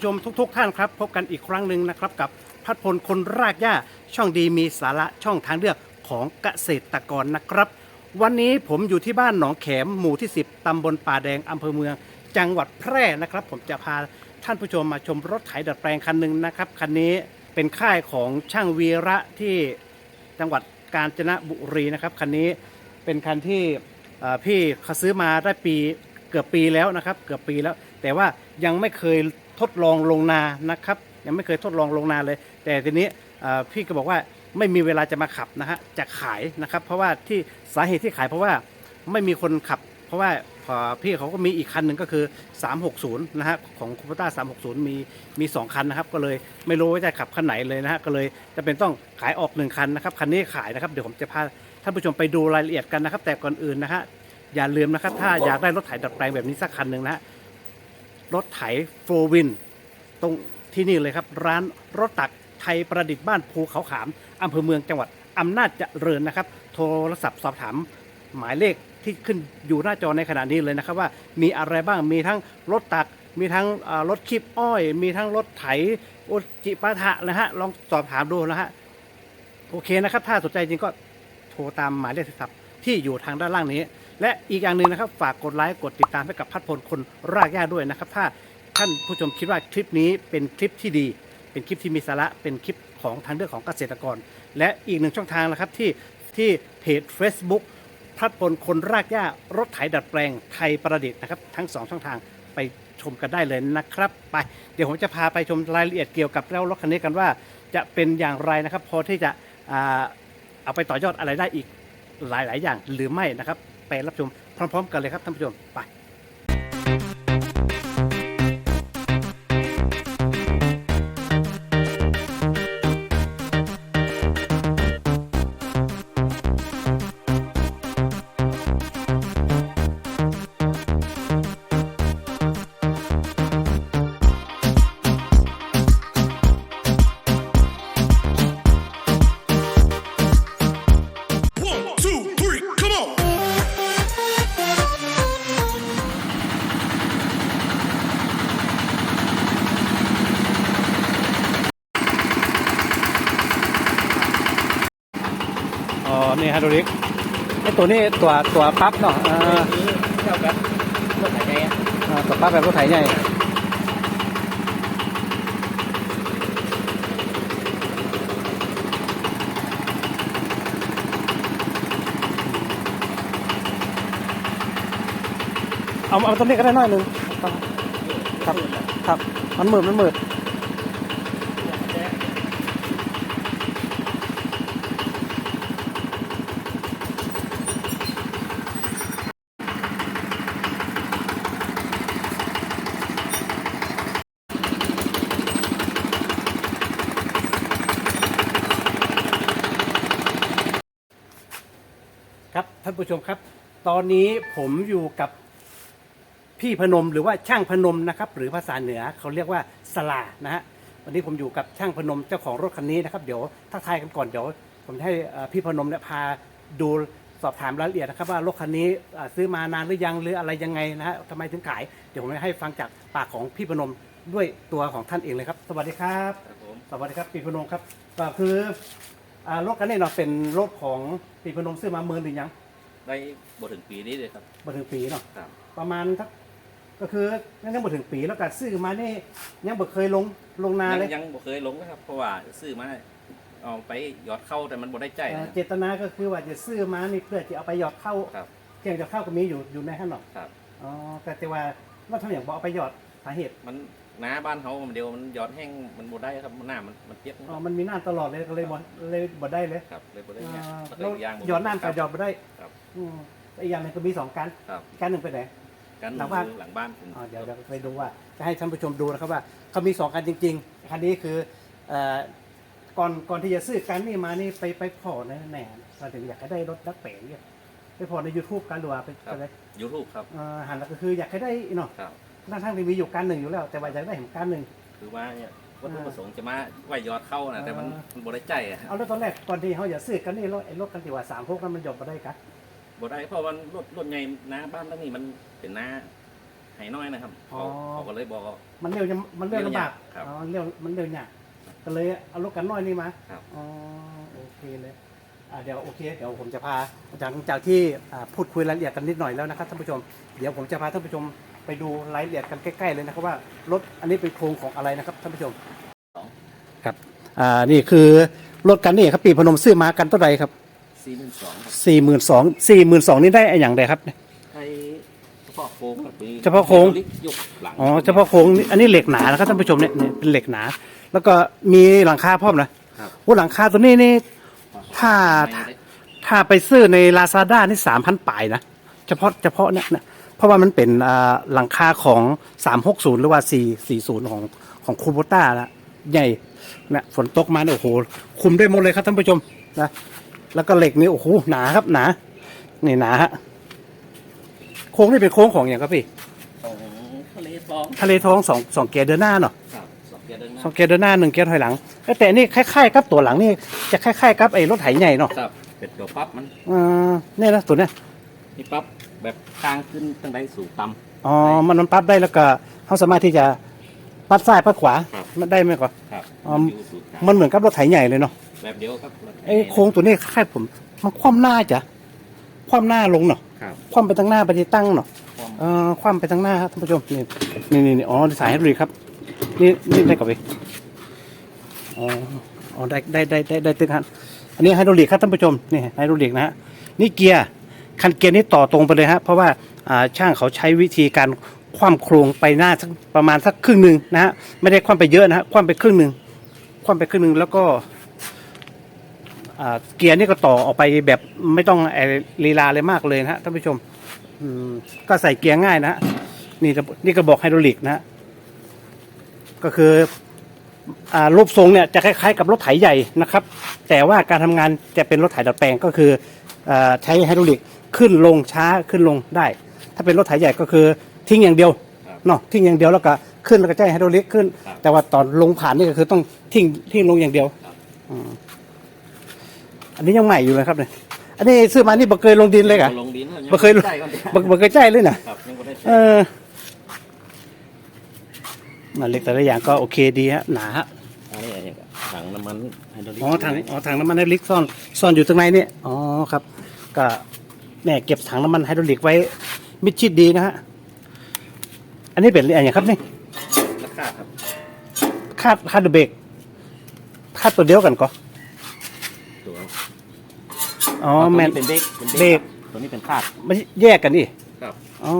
ผู้ชมทุกๆท่านครับ พบกันอีกครั้งหนึ่งนะครับกับพัดพลคนรากหญ้าช่องดีมีสาระช่องทางเลือกของเกษตรกรนะครับ วันนี้ผมอยู่ที่บ้านหนองแขมหมู่ที่ 10ตำบลป่าแดงอำเภอเมือง จังหวัดแพร่นะครับ ผมจะพาท่านผู้ชมมาชมรถไถดัดแปลงคันหนึ่งนะครับคันนี้เป็นค่ายของช่างวีระที่จังหวัดกาญจนบุรีนะครับคันนี้เป็นคันที่พี่เขาซื้อมาได้ปีเกือบปีแล้วนะครับ เกือบปีแล้ว แต่ว่ายังไม่เคย ทดลองลงนานะครับ ยังไม่เคยทดลองลงนาเลย แต่ทีนี้พี่ก็บอกว่าไม่มีเวลาจะมาขับนะฮะจะขายนะครับ เพราะว่าที่สาเหตุที่ขายเพราะว่าไม่มีคนขับ เพราะว่าพ,พี่เขาก็มีอีกคันหนึ่งก็คือ 360 นะฮะของคูปต้า360 มีมี 2 คันนะครับ ก็เลยไม่รู้ว่าจะขับคันไหนเลยนะฮะก็เลยจะเป็นต้องขายออกหนึ่งคันนะครับคันนี้ขายนะครับเดี๋ยวผมจะพาท่านผู้ชมไปดูรายละเอียดกันนะครับ แต่ก่อนอื่นนะฮะอย่าลืมนะครับ ถ้าอยากได้รถไถดัดแปลงแบบนี้สักคันหนึ่งนะฮะ รถไถโฟวิน ตรงที่นี่เลยครับ ร้านรถตักไทยประดิษฐ์บ้านภูเขาขามอำเภอเมืองจังหวัดอำนาจเจริญนะครับ โทรศัพท์สอบถามหมายเลขที่ขึ้นอยู่หน้าจอในขณะนี้เลยนะครับว่ามีอะไรบ้างมีทั้งรถตัก มีทั้งรถคีบอ้อย มีทั้งรถไถโอจิปาถะนะฮะลองสอบถามดูนะฮะโอเคนะครับ ถ้าสนใจจริงก็โทรตามหมายเลขโทรศัพท์ที่อยู่ทางด้านล่างนี้ และอีกอย่างหนึ่งนะครับ ฝากกดไลค์กดติดตามให้กับพัดพลคนรากหญ้าด้วยนะครับ ถ้าท่านผู้ชมคิดว่าคลิปนี้เป็นคลิปที่ดี เป็นคลิปที่มีสาระเป็นคลิปของทางเรื่องของเกษตรกร และอีกหนึ่งช่องทางนะครับที่ที่เพจ Facebook พัดพลคนรากหญ้ารถไถดัดแปลงไทยประดิษฐ์นะครับทั้งสองช่องทางไปชมกันได้เลยนะครับไปเดี๋ยวผมจะพาไปชมรายละเอียดเกี่ยวกับแล้วรถคันนี้กันว่า จะเป็นอย่างไรนะครับ พอที่จะเอาไปต่อยอดอะไรได้อีกหลาย ๆ อย่างหรือไม่นะครับ ไปรับชมพร้อม ๆ กันเลยครับท่านผู้ชมไป อ๋อ นี่ฮะดูดิไอตัวนี้ตัวตัวปั๊บเนาะอ่าเท่ากับรถไถใหญ่อะอ่าตัวปั๊บแบบรถไถใหญ่เอาเอาตัวนี้ก็ได้หน้อยหนึ่งครับ ครับครับมันมืดมัน ครับท่านผู้ชมครับ ตอนนี้ผมอยู่กับพี่พนมหรือว่าช่างพนมนะครับ หรือภาษาเหนือเขาเรียกว่าสลานะฮะวันนี้ผมอยู่กับช่างพนมเจ้าของรถคันนี้นะครับ เดี๋ยวทักทายกันก่อนเดี๋ยว ผมจะให้เอ่อพี่พนมเนี่ยพาดูสอบถามรายละเอียดนะครับ ว่ารถคันนี้อ่าซื้อมานานหรือยังหรืออะไรยังไงนะฮะทำไมถึงขายเดี๋ยวผมจะให้ฟังจากปากของพี่พนมด้วยตัวของท่านเองเลยครับ สวัสดีครับครับผมสวัสดีครับพี่พนมครับก็คือ อ่ารถคันนี้เนาะเป็นรถของพี่พนมซื้อมาเมินหรือยังได้บทถึงปีนี้เลยครับมาถึงปีเนาะครับประมาณทักก็คือยังยังมาถึงปีแล้วก็ซื้อมานี่ยังบ่เคยลงลงนายังเลยยังบ่เคยลงนะครับ เพราะว่าซื้อมาเอาไปหยอดเข้าแต่มันบ่ได้ใจเอ่อนะเจตนาก็คือว่าจะซื้อมานี่เพื่อจะเอาไปหยอดเข้าครับเกี่ยงจะเข้าก็มีอยู่อยู่ในข้างนอกครับอ๋อแต่แต่ว่าว่าทำอย่างบอกเอาไปหยอดสาเหตุมัน น้าบ้านเขามันเดียวมันหยอดแห้งมันบ่ได้ครับมันหน้ามันมันเปียกอ๋อมันมีหน้ำตลอดเลยก็เลยบ่เลยบ่ได้เลยครับเลยบ่ได้อ่ยมันแล้วก็กางหยอดน้ำกับหยอดบ่ได้ครับอืมอีกอย่างหนึงก็มีสองการครับการหนึ่งไปไหน กันหลังบ้าน หลังบ้านผม อ๋อเดี๋ยวเดี๋ยวไปดูว่าจะให้ท่านผู้ชมดูนะครับว่าเขามีสองคันจริงๆคันนี้คือเอ่อก่อนก่อนที่จะซื้อกันนี่มานี่ไปไปพอในแหน่มาถึงอยากให้ได้รถนักเป๋เนี่ยไปพอใน YouTube การดูว่าไปครับ อะไรยูทูบครับเอ่อหันแล้วก็คืออยากให้ได้เนาะครับ ทั้งทั้งที่มีอยู่การหนึ่งอยู่แล้ว แต่ว่าอยากได้เห็นการหนึ่ง คือว่าเนี่ยวัตถุประสงค์จะมาไหวหยอดเข้านะแต่มันอ่ามัมันบ่ได้ใจอะเอาแล้วตอนแรกก่อนที่เขาอยากซื้อกันนี่รถไอ้รถกันที่ว่าสามพวกนั้นมันหยดมาได้กันบ่ได้เพราะมันรถรถใหญ่น้าบ้านตั้งนี้มันเป็นน้าให้น้อยนะครับอ๋อเขาเขาก็เลยบอกว่ามันเร็วจะมันเร็วลำบากครับอ๋อเร็วมันเร็วเนี่ยากก็เลยเอารถกันน้อยนี่มาครับอ๋อโอเคเลยอ่าเดี๋ยวโอเคเดี๋ยวผมจะพาจากจากที่อ่าพูดคุยรายละเอียดกันนิดหน่อยแล้วนะครับท่านผู้ชม เดี๋ยวผมจะพาท่านผู้ชม ไปดูรายละเอียดกันใกล้ๆเลยนะครับว่ารถอันนี้เป็นโครงของอะไรนะครับท่านผู้ชมครับอ่านี่คือรถกันนี่ครับปีพนมซื้อมากันเท่าไหร่ครับสี่หมื่นสองครับสี่หมื่นสองสี่หมื่นสองนี่ได้อะไรอย่างไรครับให้เฉพาะโค้งครับมีเฉพาะโค้งยกหลังอ๋อเฉพาะโครงนี่อันนี้เหล็กหนานะครับท่านผู้ชมเนี่ยเนี่ยเป็นเหล็กหนา แล้วก็มีหลังคาพร้อมนะครับโอ้หลังคาตัวนี้นี่ถ้าไม่ได้ถ้าไปซื้อในลาซาด้านี่สามพันปลายนะเฉพาะเฉพาะเนี่ยนะ เพราะว่ามันเป็นอ่าหลังคาของสามหกศูนย์หรือว่าสี่สี่ศูนย์ของของคูโบต้าละใหญ่นะฝนตกมาเนี่ยโอ้โหคุมได้หมดเลยครับท่านผู้ชมนะแล้วก็เหล็กนี่โอ้โหหนาครับหนานี่หนาฮะโค้งนี่เป็นโค้งของอย่างครับพี่ของทะเลทองทะเลทองสองสองเกียร์เดินหน้าเนาะครับสองเกียร์เดินหน้าสองเกียร์เดินหน้าหนึ่งเกียร์ถอยหลังเอ้ยแต่อันนี่คล้ายๆกับตัวหลังนี่จะคล้ายๆกับไอ้รถไถใหญ่เนาะครับเป็นตัวปั๊บมันอ่าเนี่ยนะตัวเนี้ยนี่ปั๊บ แบบข้างขึ้นตั้งใดสูงต่อ๋อ มันมันปรับได้แล้วก็เขาสามารถที่จะปัดซ้ายปัดขวาครับ มันได้ไหมก่อนำครับอ๋อมันอยู่สูงกลางมันเหมือนกับรถไถใหญ่เลยเนาะแบบเดียวครับไอ้โค้งตัวนี้คล้ายผม มันคว่ำหน้าจ้ะคว่ำหน้าลงเนาะครับคว่ำไปทางหน้าไปที่ตั้งเนาะความเออคว่ำไปทางหน้าครับท่านผู้ชมนี่นี่นี่นี่อ๋อสายให้ดูดีครับ นี่นี่ได้กับไปอ๋ออ๋อได้ได้ได้ได้ได้ตึกฮะอันนี้ไฮดรอลิกครับท่านผู้ชมนี่ไฮดรอลิกนะฮะนี่เกียร์ คันเกียร์นี่ต่อตรงไปเลยฮะเพราะว่าช่างเขาใช้วิธีการคว่ำโครงไปหน้าสักประมาณสักครึ่งหนึ่งนะฮะไม่ได้คว่ำไปเยอะนะฮะคว่ำไปครึ่งหนึ่งคว่ำไปครึ่งหนึ่งแล้วก็เกียร์นี่ก็ต่อออกไปแบบไม่ต้องอลีลาเลยมากเลยนะฮะท่านผู้ชมก็ใส่เกียร์ง่ายนะฮะนี่นี่กระบอกไฮดรอลิกนะฮะก็คืออรูปทรงเนี่ยจะคล้ายๆกับรถไถใหญ่นะครับ แต่ว่าการทำงานจะเป็นรถไถดัดแปลงก็คืออใช้ไฮดรอลิก ขึ้นลงช้าขึ้นลงได้ ถ้าเป็นรถไถใหญ่ก็คือทิ้งอย่างเดียวครับเนาะทิ้งอย่างเดียวแล้วก็ขึ้นแล้วก็ใช้ไฮดรอลิกขึ้นครับแต่ว่าตอนลงผ่านนี่ก็คือต้องทิ้งทิ้งลงอย่างเดียวครับอืมอันนี้ยังใหม่อยู่เลยครับเนี่ยอันนี้ซื้อมานี่บ่เคยลงดินเลยกะลงดินแล้วบ่เคยใช่ก่อนบ่บ่เคยใจเลยนะครับยังบ่ได้เออมันเล็กแต่ละอย่างก็โอเคดีฮะหนาฮะอันนี้อะไรครับถังน้ำมันไฮดรอลิกอ๋อถังอ๋อถังน้ำมันไฮดรอลิกซ่อนซ่อนอยู่ตรงในนี่อ๋อครับก็ เนี่ยเก็บถังน้ำมันไฮดรอลิกไว้ มิดชิดดีนะฮะ อันนี้เป็นอะไรอย่างครับนี่ราคาครับคาดคาดเบรกคาดตัวเดียวกันก็ตัวอ๋อแมนตัวเป็นเบรกเป็นเบรกตัวนี้เป็นคาดไม่ใช่แยกกันดิครับอ๋อ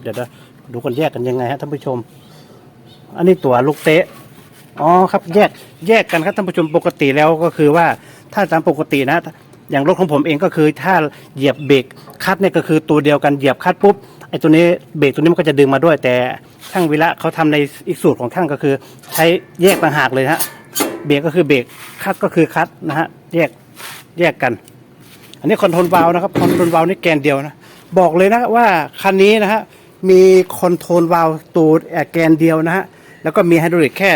เดี๋ยวเดี๋ยวดูคนแยกกันยังไงฮะท่านผู้ชม อันนี้ตัวลูกเตะอ๋อครับแยกแยกกันครับท่านผู้ชมปกติแล้วก็คือว่าถ้าตามปกตินะ อย่างรถของผมเองก็คือถ้าเหยียบเบรกคัดเนี่ยก็คือตัวเดียวกันเหยียบคัดปุ๊บไอ้ตัวนี้เบรกตัวนี้มันก็จะดึงมาด้วย แต่ช่างวิระเขาทำในอีกสูตรของช่างก็คือ ใช้แยกต่างหากเลยฮะเบรกก็คือเบรกคัดก็คือคัดนะฮะแยกแยกกัน อันนี้คอนโทรลวาลนะครับคอนโทรลวาลนี่แกนเดียวนะบอกเลยนะว่าคันนี้นะฮะมีคอนโทรลวาลตัวแกนเดียวนะฮะแล้วก็มีไฮดรอลิกแค่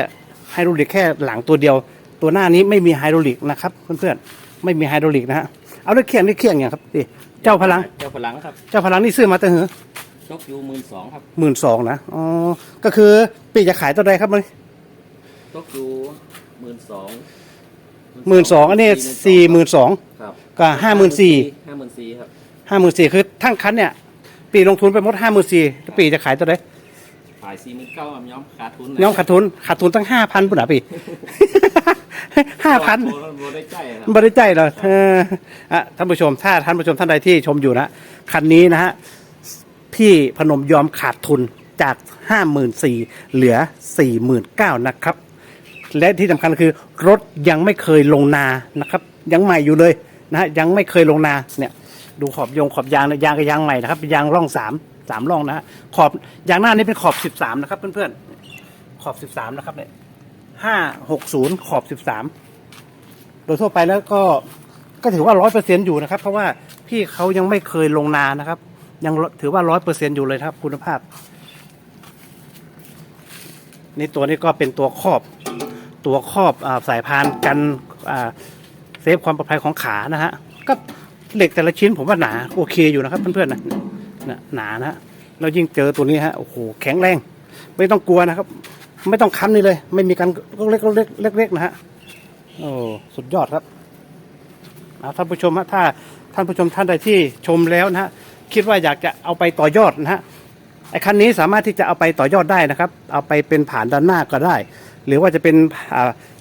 ไฮดรอลิกแค่หลังตัวเดียว ตัวหน้านี้ไม่มีไฮดรอลิกนะครับเพื่อนๆ ไม่มีไฮดรอลิกนะฮะเอาด้วยเคียงด้วยเคียงอย่างครับดิเจ้าพลัง เจ้าพลังครับเจ้าพลังนี่ซื้อมาตั้งเหรอชกอยู่หมื่นสองครับหมื่นสองนะอ๋อก็คือปีจะขายตัวใดครับมันชกอยู่หมื่นสองหมื่นสองอันนี้สี่หมื่นสองครับก็ห้าหมื่นสี่ห้าหมื่นสี่ครับห้าหมื่นสี่คือทั้งคันเนี่ย ปีลงทุนไปหมดห้าหมื่นสี่ปีจะขายตัวใด ขายสี่หมื่นเก้าย้อมขาดทุนน้องขาดทุนขาดทุนตั้งห้าพันปุ่นอะพี่ ห้าพันโอ้โหได้ใจครับบริใจเหรอเอออะท่านผู้ชมถ้าท่านผู้ชมท่านใดที่ชมอยู่นะคันนี้นะฮะพี่พนมยอมขาดทุนจากห้าหมื่นสี่เหลือสี่หมื่นเก้านะครับ และที่สำคัญคือรถยังไม่เคยลงนานะครับ ยังใหม่อยู่เลยนะฮะยังไม่เคยลงนาเนี่ย ดูขอบยงขอบยางนะยางก็ยางใหม่นะครับยางร่องสาม สามร่องนะฮะขอบอย่างหน้านี่เป็นขอบสิบสามนะครับ เพื่อนๆขอบสิบสามนะครับเนี่ยห้าหกศูนย์ขอบสิบสามโดยทั่วไปแล้วก็ก็ถือว่าร้อยเปอร์เซ็นอยู่นะครับ เพราะว่าพี่เขายังไม่เคยลงนานะครับ ยังถือว่าร้อยเปอร์เซ็นอยู่เลยครับ คุณภาพ นี่ตัวนี้ก็เป็นตัวครอบ ตัวครอบอสายพานกันเซฟความปลอดภัยของขานะฮะก็เหล็กแต่ละชิ้นผมว่าหนาโอเคอยู่นะครับเพื่อนๆนะ นะหนานะแล้วยิ่งเจอตัวนี้ฮะโอ้โหแข็งแรง ไม่ต้องกลัวนะครับ ไม่ต้องค้ำนี่เลย ไม่มีการเล็กเล็กเล็กเล็กๆนะฮะโอ้สุดยอดครับท่านผู้ชมฮะถ้าท่านผู้ชมท่านใดที่ชมแล้วนะฮะคิดว่าอยากจะเอาไปต่อยอดนะฮะไอ้คันนี้สามารถที่จะเอาไปต่อยอดได้นะครับ เอาไปเป็นผ่านด้านหน้าก็ได้ หรือว่าจะเป็น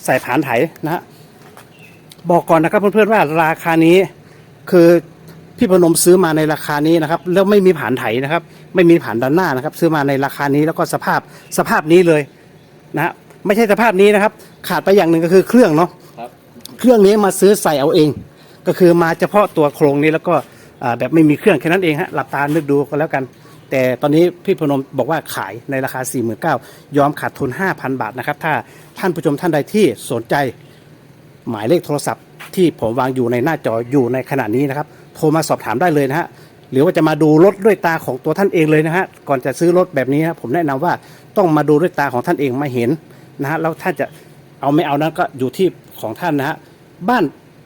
ใส่ผ่านไถนะฮะบอกก่อนนะครับเพื่อนๆว่าราคานี้คือ พี่พนมซื้อมาในราคานี้นะครับ แล้วไม่มีผานไถนะครับ ไม่มีผานด้านหน้านะครับ ซื้อมาในราคานี้แล้วก็สภาพสภาพนี้เลยนะฮะไม่ใช่สภาพนี้นะครับ ขาดไปอย่างหนึ่งก็คือเครื่องเนาะครับ เครื่องนี้มาซื้อใส่เอาเอง ก็คือมาเฉพาะตัวโครงนี้แล้วก็อ่าแบบไม่มีเครื่องแค่นั้นเองฮะหลับตานึกดูก็แล้วกัน แต่ตอนนี้พี่พนมบอกว่าขายในราคา 4 9 0 0 0ยอมขาดทุน 5,000 บาทนะครับ ถ้าท่านผู้ชมท่านใดที่สนใจหมายเลขโทรศัพท์ที่ผมวางอยู่ในหน้าจออยู่ในขณะนี้นะครับ โทรมาสอบถามได้เลยนะฮะหรือว่าจะมาดูรถด้วยตาของตัวท่านเองเลยนะฮะก่อนจะซื้อรถแบบนี้นะผมแนะนำว่าต้องมาดูด้วยตาของท่านเองมาเห็นนะฮะแล้วท่านจะเอาไม่เอานั้นก็อยู่ที่ของท่านนะฮะบ้าน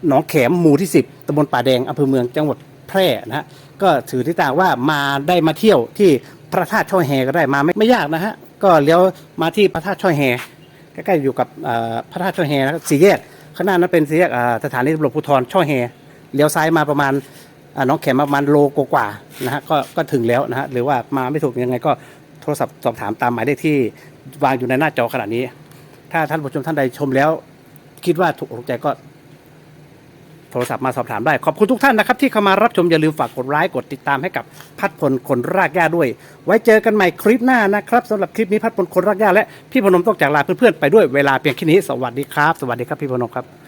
หนองแขมหมู่ที่ 10ตำบลป่าแดงอำเภอเมืองจังหวัดแพร่นะฮะก็ถือที่ตาว่ามาได้มาเที่ยวที่พระธาตุช่อแฮก็ได้มาไม่ไม่ยากนะฮะก็เลี้ยวมาที่พระธาตุช่อแฮใกล้ๆอยู่กับพระธาตุช่อแฮนะสี่แยกข้างหน้านั้นเป็นสี่แยกสถานีตำรวจภูธรช่อแฮ เลี้ยวซ้ายมาประมาณน้องแขมมาประมาณโลกว่านะฮะก็ก็ถึงแล้วนะฮะหรือว่ามาไม่ถูกยังไงก็โทรศัพท์สอบถามตามหมายเลขที่วางอยู่ในหน้าจอขณะนี้ ถ้าท่านผู้ชมท่านใดชมแล้ว คิดว่าถูกอกใจก็ โทรศัพท์มาสอบถามได้ ขอบคุณทุกท่านนะครับ ที่เข้ามารับชมอย่าลืมฝากกดไลค์กดติดตามให้กับพัดพลคนรากหญ้าด้วย ไว้เจอกันใหม่คลิปหน้านะครับสำหรับคลิปนี้พัดพลคนรากหญ้าและพี่พนมต้องจากลาเพื่อนๆไปด้วยเวลาเพียงแค่นี้สวัสดีครับ สวัสดีครับพี่พนมครับ